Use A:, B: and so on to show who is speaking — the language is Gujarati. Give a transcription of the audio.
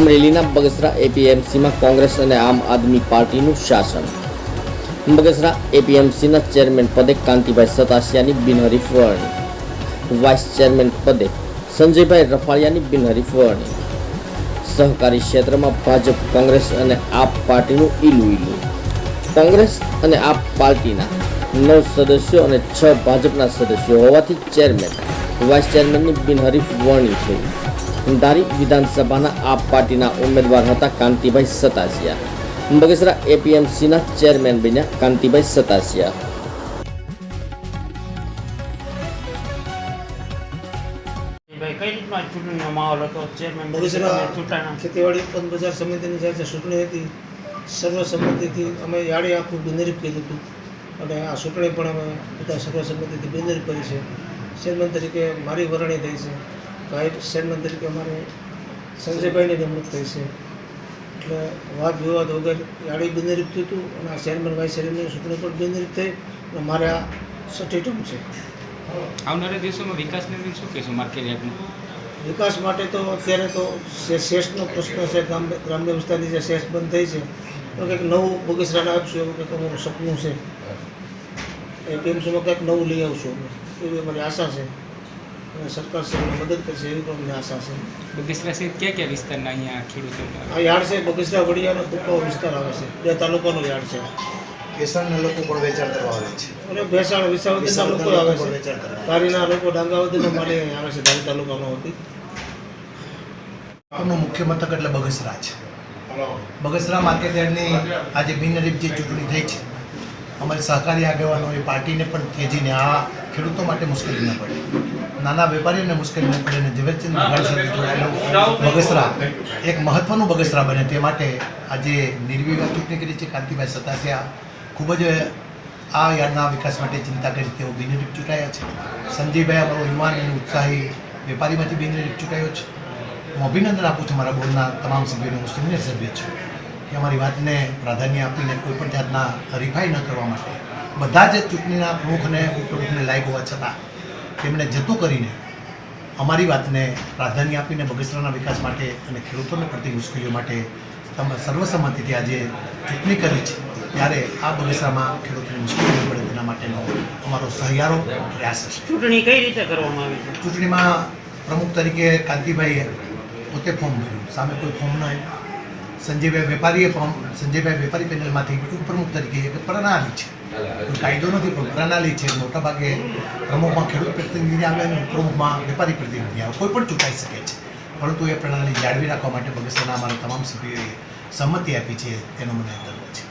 A: અમરેલીના બગસરા એપીએમસીમાં કોંગ્રેસ અને આમ આદમી પાર્ટીનું શાસન. બગસરા એપીએમસીના ચેરમેન પદે કાંતિભાઈ સતાસિયાની બિનહરીફ વરણી વાઇસ ચેરમેન પદે સંજયભાઈ રફાળિયાની બિનહરીફ વરણી સહકારી ક્ષેત્રમાં ભાજપ, કોંગ્રેસ અને આપ પાર્ટીનું ઈલું ઈલું કોંગ્રેસ અને આપ પાર્ટીના નવ સદસ્યો અને છ ભાજપના સદસ્યો હોવાથી ચેરમેન, વાઇસ ચેરમેનની બિનહરીફ વરણી થઈ. ધારી વિધાનસભાના આપ પાર્ટીના ઉમેદવાર હતા કાંતિભાઈ સતાસિયા બગસરા એપીએમસીના ચેરમેન બન્યા કાંતિભાઈ સતાસિયા
B: ચૂંટણીનો માહોલ હતો ચેરમેન ચૂંટાણા
C: ખેતીવાડી ઉત્પન્ન બજાર સમિતિની જ્યારે ચૂંટણી હતી સર્વસંમતિથી અમે યાડી આખું બિનરીફ કર્યું હતું. અને આ ચૂંટણી પણ અમે સર્વસંમતિથી બિનરીફ કરી છે. ચેરમેન તરીકે મારી વરણી થઈ છે. વાઇસ ચેરમેન તરીકે અમારે સંજયભાઈની નિમણૂક થઈ છે. એટલે વાદ વિવાદ વગર ગાડી બિનરીત થયું હતું અને આ ચેરમેન વાઇસ ચેરમેન સુપ્રીમ પણ બિનરીત થઈ અને મારે આ છઠ્ઠી ટર્મ છે.
D: આવનારા દિવસોમાં વિકાસને લઈને શું કહેશો માર્કેટ યાર્ડનું?
C: વિકાસ માટે તો અત્યારે તો શેષનો પ્રશ્ન છે ગ્રામ ગ્રામ્ય વિસ્તારની જે શેષ બંધ થઈ છે તો કંઈક નવું બગીચરાને આપશું એવું કંઈક અમારું સપનું છે. એ એપીએમસીમાં કંઈક નવું લઈ આવશું એવી અમારી આશા છે. અને સરકાર છે મદદ કરશે એવી પણ મને આશા છે.
D: બગસરા સહિત કયા કયા વિસ્તારના અહીંયા ખેડૂતો
C: આ યાર્ડ છે બગસરા વડિયાનો ટૂંકો વિસ્તાર આવે છે. બે તાલુકાનો યાર્ડ છે.
E: ભેસાણના લોકો પણ વેચાણ કરવા આવે છે.
C: અને ભેસાણ વિસાવદીના લોકો આવે છે.
E: વેચાણ કરવા
C: ધારીના લોકો ડાંગાવદીના મારે આવે છે ધારી તાલુકામાં હોતી.
E: આપનું મુખ્ય મથક એટલે બગસરા છે. બગસરા માર્કેટ યાર્ડની આજે બિનહરીફ જે ચૂંટણી થઈ છે. અમારી સહકારી આગેવાનો એ પાર્ટીને પણ ખેંચીને આ ખેડૂતો માટે મુશ્કેલી ન પડે. નાના વેપારીઓને મુશ્કેલી ન પડે અને ઝવેરચંદ બગસરા, એક મહત્વનું બગસરા બને તે માટે આજે નિર્વિવાદ ચૂંટણી કરી છે. કાંતિભાઈ સતાસિયા ખૂબ જ આ યાર્ડના વિકાસ માટે ચિંતા કરી તેઓ બિનરીપ ચૂંટાયા છે. સંજયભાઈ અમારો યુવાન અને ઉત્સાહી વેપારીમાંથી બિનરીપ ચૂંટાયો છે. હું અભિનંદન આપું છું મારા બોર્ડના તમામ સભ્યોને, હું સિનિયર સભ્ય છું. કે અમારી વાતને પ્રાધાન્ય આપીને કોઈ પણ જાતના હરીફાઈ ન કરવા માટે. બધા જ ચૂંટણીના પ્રમુખ અને ઉપપ્રમુખને લાયક હોવા છતાં તેમણે જતું કરીને અમારી વાતને પ્રાધાન્ય આપીને બગસરાના વિકાસ માટે અને ખેડૂતોને પડતી મુશ્કેલીઓ માટે તમે સર્વસંમતિથી આજે ચૂંટણી કરી છે. ત્યારે આ બગસરામાં ખેડૂતોની મુશ્કેલી પડે તેના માટેનો અમારો સહિયારો પ્રયાસ હશે.
B: ચૂંટણી કઈ રીતે કરવામાં આવી
E: ચૂંટણીમાં પ્રમુખ તરીકે કાંતિભાઈએ પોતે ફોર્મ ભર્યું. સામે કોઈ ફોર્મ ન આવ્યું. સંજયભાઈ વેપારીએ ફોર્મ સંજયભાઈ વેપારી પેનલમાંથી ઉપપ્રમુખ તરીકે પ્રણાલી છે. કોઈ કાયદો નથી પણ પ્રણાલી છે. મોટાભાગે પ્રમુખમાં ખેડૂત પ્રતિનિધિ આવે અને પ્રમુખમાં વેપારી પ્રતિનિધિ આવે. કોઈ પણ ચૂંટાઈ શકે છે. પરંતુ એ પ્રણાલી જાળવી રાખવા માટે ભવિષ્યના અમારા તમામ સભ્યોએ સંમતિ આપી છે. તેનો મને ગર્વ છે.